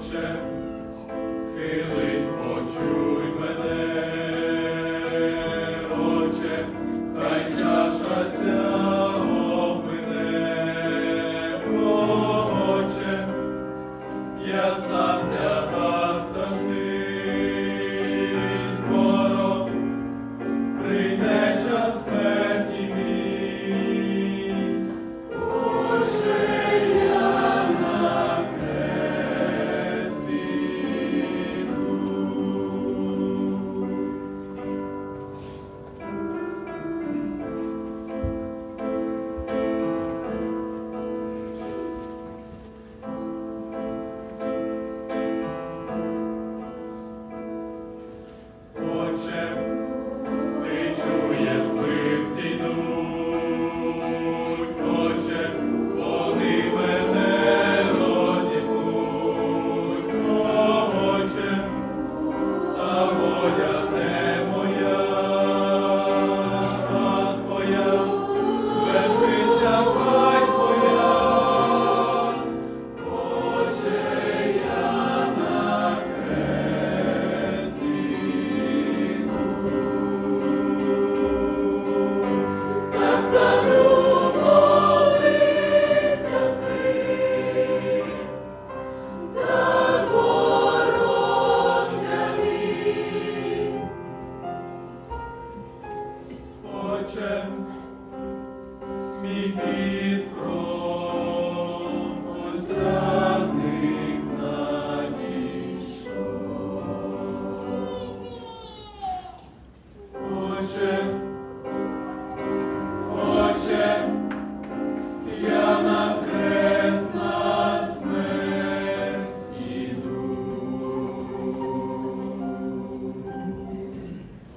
Отче, схились, почуй мене, Отче, хай чаша ця обмине, Отче, я сам тяга страшний, скоро прийде. Me mi